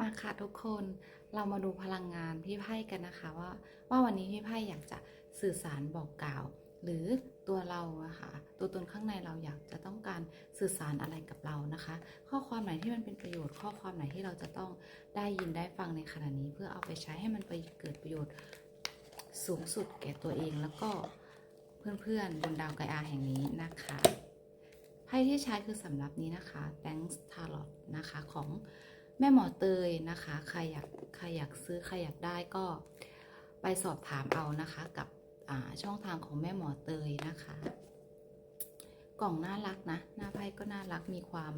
มาค่ะทุกคนเรามาดูพลังงานพี่ไพ่กันนะคะว่า ว่าวันนี้พี่ไพ่อยากจะสื่อสารบอกกล่าว หรือตัวเราอะค่ะตัวตนข้างในเราอยากจะต้องการสื่อสารอะไรกับเรานะคะ ข้อความไหนที่มันเป็นประโยชน์ ข้อความไหนที่เราจะต้องได้ยินได้ฟังในขณะนี้เพื่อเอาไปใช้ให้มันไปเกิดประโยชน์สูงสุดแก่ตัวเองแล้วก็เพื่อนๆบนดาวไกอาแห่งนี้นะคะไพ่ที่ใช้คือสำหรับนี้นะคะ Thanks Tarot นะคะของ แม่หมอเตยนะคะ ใครอยากใครอยากซื้อใครอยากได้ก็ไปสอบถามเอานะคะกับช่องทางของแม่หมอเตยนะคะ กล่องน่ารักนะ หน้าไพ่ก็น่ารักมีความ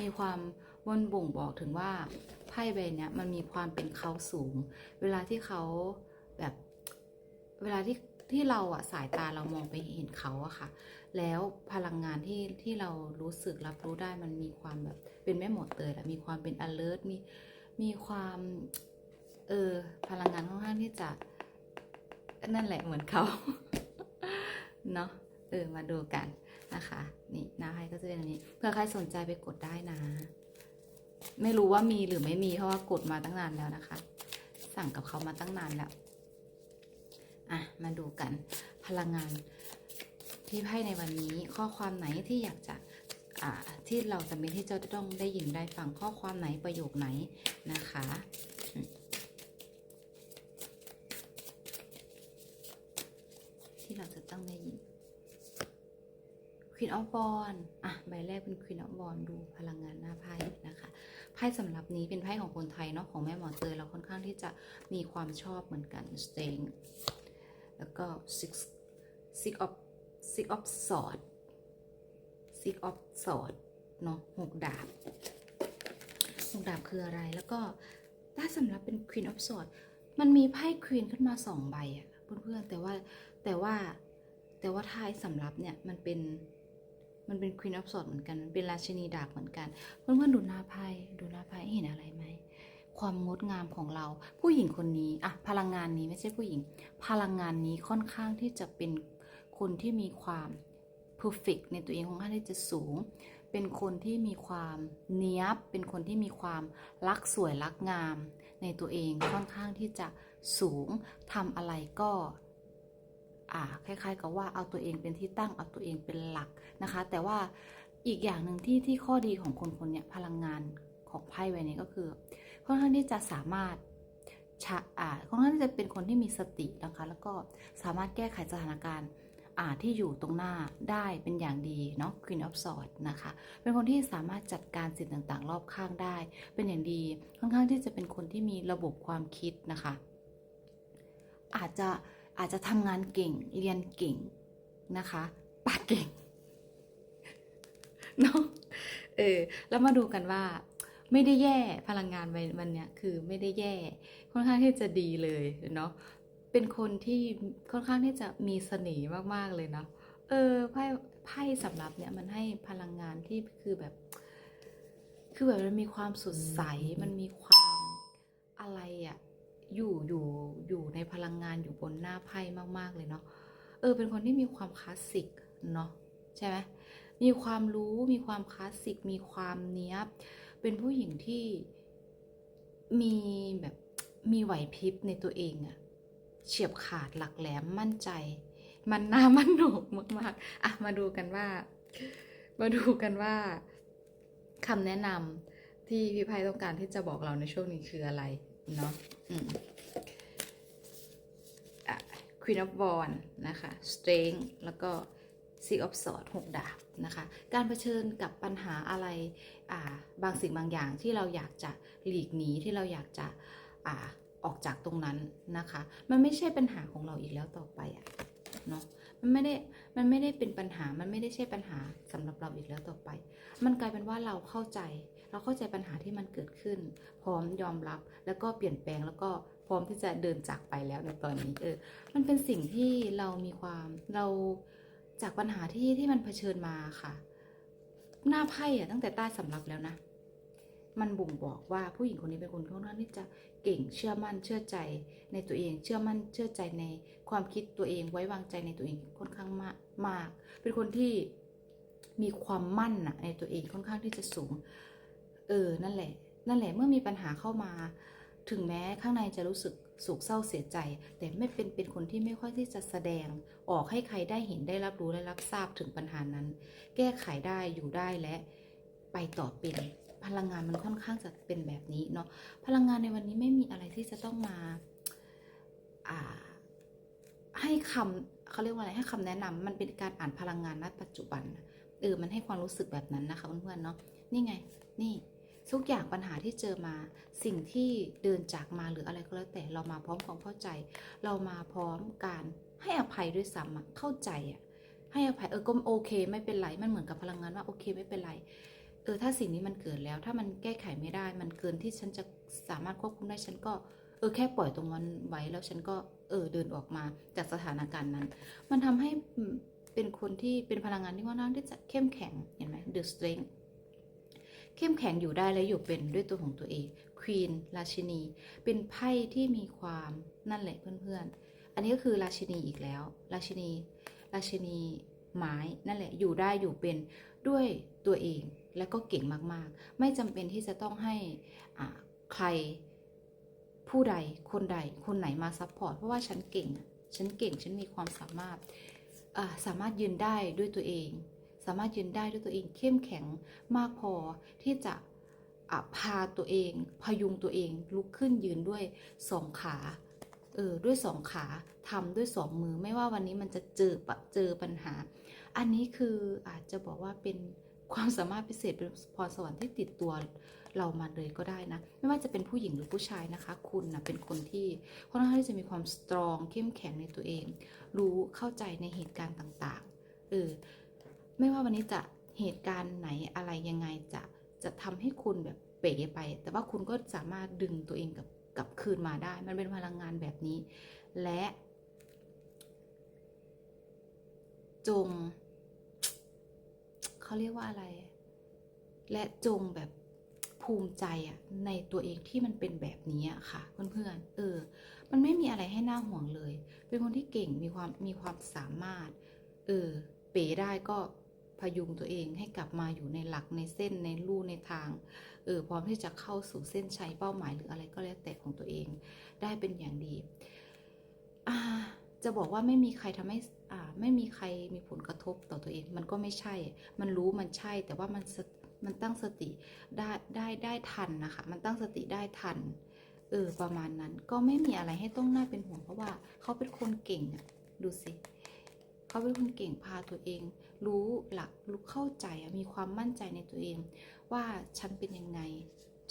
มีความวนบ่งบอกถึงว่าไพ่ใบนี้มันมีความเป็นเขาสูง เวลาที่เขาแบบเวลาที่ ที่เราอะสายตาเรามองไปเห็นเขาอะค่ะ แล้วพลังงานที่ที่เรารู้สึกรับรู้ได้มันมีความแบบเป็นแม่หมดเตยแหละมีความเป็น alert มีมีความเออพลังงานค่อนข้างที่จะนั่นแหละเหมือนเขาเนาะเออมาดูกันนะคะนี่หน้าไพ่ก็จะเป็นอันนี้เผื่อใครสนใจไปกดได้นะ ไม่รู้ว่ามีหรือไม่มีเพราะว่ากดมาตั้งนานแล้วนะคะ สั่งกับเขามาตั้งนานแล้ว อะมาดูกันพลังงานที่ไพ่ในวันนี้ข้อความไหนที่อยากจะที่เราจำเป็นที่จะต้องได้ยินได้ฟังข้อความไหนประโยคไหนนะคะที่เราจะต้องได้ยิน Queen of w a n d อะใบแรกเป็น Queen of w a n d ดูพลังงานหน้าไพ่นะคะไพ่สำหรับนี้เป็นไพ่ของคนไทยเนาะของแม่หมอเตยเราค่อนข้างที่จะมีความชอบเหมือนกัน staying แล้วก็ six six of six of sword six of sword เนาะหกดาบหกดาบคืออะไรแล้วก็ถ้าสำหรับเป็น queen of sword มันมีไพ่ queen ขึ้นมาสองใบอะเพื่อนๆแต่ว่าแต่ว่าแต่ว่าท้ายสำรับเนี่ยมันเป็นมันเป็น queen of sword เหมือนกัน มันเป็นราชินีดาบเหมือนกัน เพื่อนๆดูหน้าไพ่ดูหน้าไพ่เห็นอะไรไหม ความงดงามของเรา ผู้หญิงคนนี้อะพลังงานนี้ไม่ใช่ผู้หญิง พลังงานนี้ค่อนข้างที่จะเป็นคนที่มีความ perfect ในตัวเองค่อนข้างที่จะสูง เป็นคนที่มีความเนี้ยบ เป็นคนที่มีความรักสวยรักงาม ในตัวเองค่อนข้างที่จะสูงทำอะไรก็อ่าคล้ายๆ กับว่าเอาตัวเองเป็นที่ตั้งเอาตัวเองเป็นหลักนะคะ แต่ว่าอีกอย่างหนึ่งที่ที่ข้อดีของคนคนนี้พลังงานของไพ่ใบนี้ก็คือ ค่อนข้างที่จะสามารถชะอ่าค่อนข้างที่จะเป็นคนที่มีสตินะคะ แล้วก็สามารถแก้ไขสถานการณ์อ่าที่อยู่ตรงหน้าได้เป็นอย่างดีเนาะ Queen of Swords นะคะ เป็นคนที่สามารถจัดการสิ่งต่างๆ รอบข้างได้ เป็นอย่างดี ค่อนข้างที่จะเป็นคนที่มีระบบความคิดนะคะ อาจจะอาจจะทำงานเก่ง เรียนเก่งนะคะปากเก่งเนาะ เออ แล้วมาดูกันว่า ไม่ได้แย่พลังงานวันวันเนี้ยคือไม่ได้แย่ ค่อนข้างที่จะดีเลยเนาะเป็นคนที่ค่อนข้างที่จะมีเสน่ห์มากๆเลยเนาะเออไพ่ไพ่สำหรับเนี่ยมันให้พลังงานที่คือแบบ คือแบบมันมีความสดใสมันมีความอะไรอะอยู่อยู่อยู่ในพลังงานอยู่บนหน้าไพ่มาก ๆ เลยเนาะเออเป็นคนที่มีความคลาสสิกเนาะใช่ไหมมีความรู้มีความคลาสสิกมีความเนี้ยบ เป็นผู้หญิงที่มีแบบมีไหวพริบในตัวเองอะเฉียบขาดหลักแหลมมั่นใจ มันน้ามั่นโหนกมากๆอะมาดูกันว่า มาดูกันว่าคำแนะนำที่พี่ไพ่ต้องการที่จะบอกเราในช่วงนี้คืออะไรเนาะอืมอะ Queen of Wands นะคะ Strength แล้วก็ Six of s w o r d หกดาบนะคะ การเผชิญกับปัญหาอะไราบางสิ่งบางอย่างที่เราอยากจะหลีกหนีที่เราอยากจะอาออกจากตรงนั้นนะคะ มันไม่ใช่ปัญหาของเราอีกแล้วต่อไปอะเนาะมันไม่ได้มันไม่ได้เป็นปัญหามันไม่ได้ใช่ปัญหาสำหรับเราอีกแล้วต่อไป มันกลายเป็นว่าเราเข้าใจ เราเข้าใจปัญหาที่มันเกิดขึ้น พร้อมยอมรับ แล้วก็เปลี่ยนแปลงแล้วก็พร้อมที่จะเดินจากไปแล้วในตอนนี้เออมันเป็นสิ่งที่เรามีความเรา จากปัญหาที่ที่มันเผชิญมาค่ะ หน้าไพ่อะตั้งแต่ใต้สำรับแล้วนะ มันบ่งบอกว่าผู้หญิงคนนี้เป็นคนค่อนข้างที่จะเก่งเชื่อมั่นเชื่อใจในตัวเอง เชื่อมั่นเชื่อใจในความคิดตัวเองไว้วางใจในตัวเองค่อนข้างมากมาก เป็นคนที่มีความมั่นอะในตัวเองค่อนข้างที่จะสูง เออนั่นแหละ นั่นแหละเมื่อมีปัญหาเข้ามา ถึงแม้ข้างในจะรู้สึก โศกเศร้าเสียใจ แต่ไม่เป็นเป็นคนที่ไม่ค่อยที่จะแสดง ออกให้ใครได้เห็นได้รับรู้และรับทราบถึงปัญหานั้น แก้ไขได้อยู่ได้และไปต่อเป็นพลังงานมันค่อนข้างจะเป็นแบบนี้เนาะพลังงานในวันนี้ไม่มีอะไรที่จะต้องมาให้คำเขาเรียกว่าอะไรให้คำแนะนำมันเป็นการอ่านพลังงานณปัจจุบันเออมันให้ความรู้สึกแบบนั้นนะคะเพื่อนๆเนาะนี่ไงนี่ ทุกอย่างปัญหาที่เจอมา สิ่งที่เดินจากมาหรืออะไรก็แล้วแต่เรามาพร้อมความเข้าใจ เรามาพร้อมการให้อภัยด้วยซ้ำเข้าใจอะให้อภัยเออก็โอเค ไม่เป็นไรมันเหมือนกับพลังงานว่าโอเคไม่เป็นไรเออถ้าสิ่งนี้มันเกิดแล้วถ้ามันแก้ไขไม่ได้ มันเกินที่ฉันจะสามารถควบคุมได้ฉันก็เออแค่ปล่อยตรงนั้นไว้แล้วฉันก็เออเดินออกมาจากสถานการณ์นั้น มันทำให้เป็นคนที่เป็นพลังงานที่ค่อนข้าที่จะเข้มแข็งเห็นไหม The Strength เข้มแข็งอยู่ได้และอยู่เป็นด้วยตัวของตัวเอง Queen ราชินี เป็นไพ่ที่มีความนั่นแหละเพื่อนๆ อันนี้ก็คือราชินีอีกแล้ว ราชินี ราชินีไม้นั่นแหละอยู่ได้อยู่เป็นด้วยตัวเองและก็เก่งมากๆ ไม่จำเป็นที่จะต้องให้ใครผู้ใดคนใดคนไหนมาซัพพอร์ตเพราะว่าฉันเก่ง ฉันเก่งฉันมีความสามารถสามารถยืนได้ด้วยตัวเอง สามารถยืนได้ด้วยตัวเองเข้มแข็งมากพอที่จะพาตัวเอง พยุงตัวเองลุกขึ้นยืนด้วยสองขาเออด้วยสองขาทำด้วยสองมือไม่ว่าวันนี้มันจะเจอเจอปัญหา อันนี้คืออาจจะบอกว่าเป็นความสามารถพิเศษเป็นพรสวรรค์ที่ติดตัวเรามาเลยก็ได้นะ ไม่ว่าจะเป็นผู้หญิงหรือผู้ชายนะคะ คุณนะเป็นคนที่ค่อนข้างที่จะมีความสตรองเข้มแข็งในตัวเอง รู้เข้าใจในเหตุการณ์ต่างๆเออ ไม่ว่าวันนี้จะเหตุการณ์ไหนอะไรยังไงจะจะทำให้คุณแบบเป๋ไป แต่ว่าคุณก็สามารถดึงตัวเองกับกลับคืนมาได้ มันเป็นพลังงานแบบนี้ และ จง เขาเรียกว่าอะไร และจงแบบภูมิใจอะในตัวเองที่มันเป็นแบบนี้อะค่ะเพื่อนๆเออ มันไม่มีอะไรให้น่าห่วงเลย เป็นคนที่เก่งมีความมีความสามารถ เออ เป๋ได้ก็ พยุงตัวเองให้กลับมาอยู่ในหลักในเส้นในลู่ในทางเออพร้อมที่จะเข้าสู่เส้นชัยเป้าหมายหรืออะไรก็แล้วแต่ของตัวเอง ได้เป็นอย่างดีอ่าจะบอกว่าไม่มีใครทำให้อ่าไม่มีใครมีผลกระทบต่อตัวเอง มันก็ไม่ใช่ มันรู้มันใช่ แต่ว่ามันมันตั้งสติได้ได้ได้ทันนะคะ มันตั้งสติได้ทันเออประมาณนั้นก็ไม่มีอะไรให้ต้องน่าเป็นห่วงเพราะว่าเขาเป็นคนเก่งอะดูสิเขาเป็นคนเก่งพาตัวเอง รู้หลักรู้เข้าใจมีความมั่นใจในตัวเอง ว่าฉันเป็นยังไง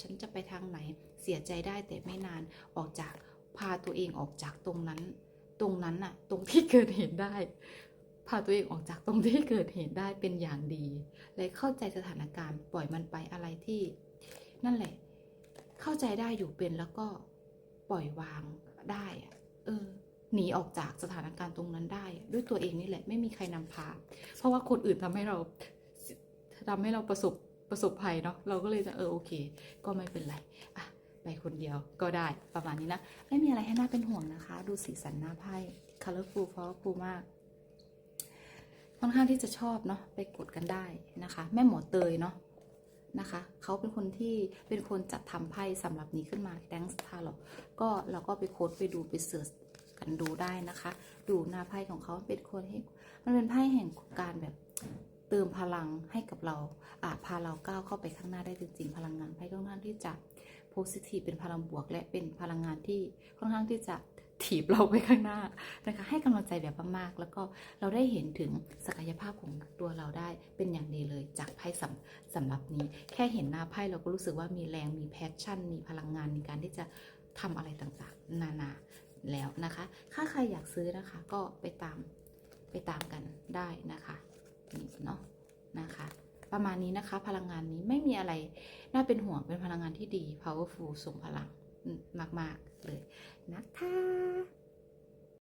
ฉันจะไปทางไหนเสียใจได้แต่ไม่นานออกจากพาตัวเองออกจากตรงนั้น ตรงนั้นน่ะ ตรงที่เกิดเหตุได้ พาตัวเองออกจากตรงที่เกิดเหตุได้เป็นอย่างดีและเข้าใจสถานการณ์ปล่อยมันไปอะไรที่ นั่นแหละ เข้าใจได้อยู่เป็นแล้วก็ปล่อยวางได้อะเออ หนีออกจากสถานการณ์ตรงนั้นได้ ด้วยตัวเองนี่แหละไม่มีใครนำพา เพราะว่าคนอื่นทำให้เราทำให้เราประสบประสบภัยเนาะเราก็เลยจะเออโอเค ก็ไม่เป็นไรอะไปคนเดียวก็ได้ประมาณนี้นะ ไม่มีอะไรให้น่าเป็นห่วงนะคะ ดูสีสันหน้าไพ่ colorful powerful มาก ค่อนข้างที่จะชอบเนาะไปกดกันได้นะคะ แม่หมอเตยเนาะนะคะเขาเป็นคนที่เป็นคนจัดทำไพ่สำหรับนี้ขึ้นมาแดงสตาร์หรอกก็เราก็ไปโค้ดไปดูไปเสิร์ช กันดูได้นะคะ ดูหน้าไพ่ของเขาเป็นคนให้มันเป็นไพ่แห่งการแบบเติมพลังให้กับเราอาจพาเราก้าวเข้าไปข้างหน้าได้จริงๆ พลังงานไพ่ค่อนข้างที่จะ positive เป็นพลังบวก และเป็นพลังงานที่ค่อนข้างที่จะถีบเราไปข้างหน้านะคะให้กำลังใจแบบมากๆ แล้วก็เราได้เห็นถึงศักยภาพของตัวเราได้เป็นอย่างดีเลยจากไพ่สำสำหรับนี้ แค่เห็นหน้าไพ่เราก็รู้สึกว่ามีแรงมีแพชชั่น มีพลังงานในการที่จะทำอะไรต่างๆ นานา แล้วนะคะ ถ้าใครอยากซื้อนะคะ ก็ไปตามไปตามกันได้นะคะนี่เนาะนะคะ ประมาณนี้นะคะ พลังงานนี้ไม่มีอะไร น่าเป็นห่วงเป็นพลังงานที่ดี powerful ส่งพลังมาก ๆ เลยนะคะ